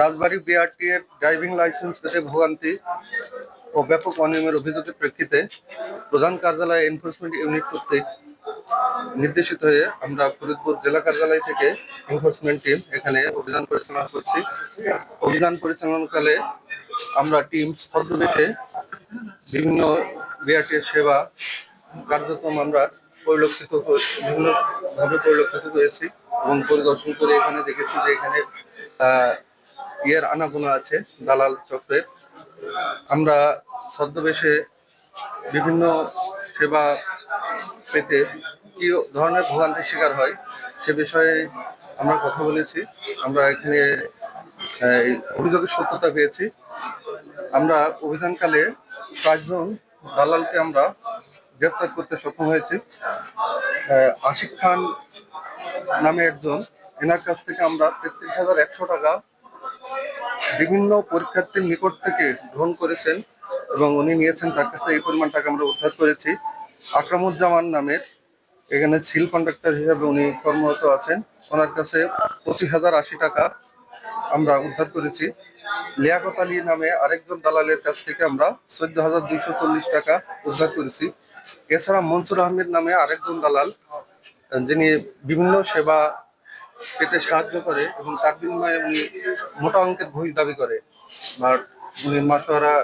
রাজবাড়ী BRT এর driving licence পেতে ভোগান্তি। ও ব্যাপক অনিয়মের অভিযোগের প্রেক্ষিতে প্রধান কার্যালয় এনফোর্সমেন্ট ইউনিট কর্তৃক নির্দেশিত হয়ে আমরা ফরিদপুর জেলা কার্যালয় থেকে এনফোর্সমেন্ট টিম এখানে অভিযান পরিচালনা করছি। অভিযান পরিচালনাকালে আমরা টিম ছদ্মবেশে বিভিন্ন বিআরটি সেবা কার্যক্রম আমরা পরিলক্ষিত বিভিন্নভাবে পরিলক্ষিত করেছি এবং পরিদর্শন করে এখানে দেখেছি যে এখানে ইয়ের আনাগোনা আছে, দালাল চক্রের। আমরা ছদ্মবেশে বিভিন্ন সেবা পেতে কি ধরনের ভোগান্তির শিকার হয় সে বিষয়ে আমরা কথা বলেছি। আমরা এখানে অভিযোগের সত্যতা পেয়েছি। আমরা অভিযানকালে পাঁচজন দালালকে আমরা গ্রেপ্তার করতে সক্ষম হয়েছি। আশিক খান নামে একজন, এনার কাছ থেকে আমরা তেত্রিশ হাজার একশো টাকা বিভিন্ন পরীক্ষার্থীর নিকট থেকে গ্রহণ করেছেন এবং উনি নিয়েছেন তার কাছে এই পরিমাণ টাকা আমরা উদ্ধার করেছি। আকরামুজ্জামান নামের এখানে সিল কন্ডাক্টর হিসাবে উনি কর্মরত আছেন। ওনার কাছে পঁচিশ হাজার আশি টাকা আমরা উদ্ধার করেছি। লিয়াকত আলী নামে আরেকজন দালালের কাছ থেকে আমরা চোদ্দ হাজার দুইশো চল্লিশ টাকা উদ্ধার করেছি। এছাড়া মনসুর আহমেদ নামে আরেকজন দালাল, যিনি বিভিন্ন সেবা পেতে সাহায্য করে এবং তার বিনিময়ে উনি মোটা অঙ্কের ঘুষ দাবি করে। বা উনি মাসোয়ারা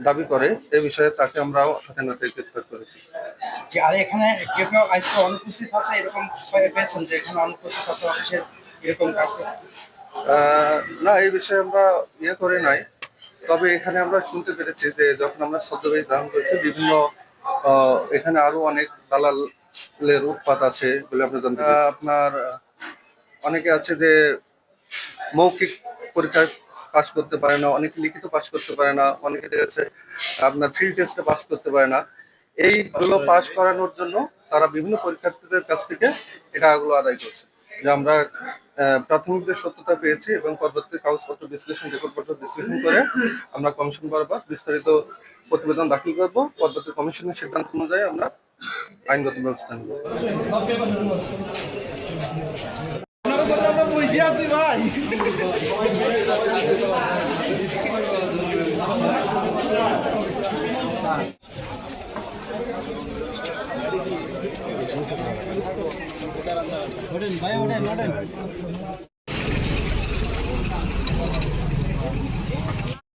দাবি করে এ বিষয়ে তাকে আমরা হাতে নাতে গ্রেফতার করেছি। যে আর এখানে কেউ কেউ আজকে অনুপস্থিত আছে এরকম পেয়েছেন যে এখানে অনুপস্থিত আছে অফিসের এরকম না এই বিষয়ে আমরা ইয়ে করে নাই। তবে এখানে আমরা শুনতে পেরেছি যে যখন আমরা ছদ্মবেশ ধারণ করেছি বিভিন্ন আহ, এখানে আরও অনেক দালালের উৎপাত আছে বলে আমরা জানতে। আপনার অনেকে আছে যে মৌখিক পরীক্ষায় পাস করতে পারে না অনেকে লিখিত পাস করতে পারে না অনেকে যাচ্ছে আপনার ফিল্ড টেস্টে পাস করতে পারে না। এইগুলো পাস করানোর জন্য তারা বিভিন্ন পরীক্ষার্থীদের কাছ থেকে এই টাকাগুলো আদায় করছে। যে আমরা প্রাথমিক যে সত্যতা পেয়েছি এবং পরবর্তী কাগজপত্র বিশ্লেষণ রেকর্ডপত্র বিশ্লেষণ করে আমরা কমিশন বরাবর বিস্তারিত প্রতিবেদন দাখিল করব। পরবর্তী কমিশনের সিদ্ধান্ত অনুযায়ী আমরা আইনগত ব্যবস্থা নেব। দিয়াছি ভাই ওঠেন ভাই ওঠেন ওঠেন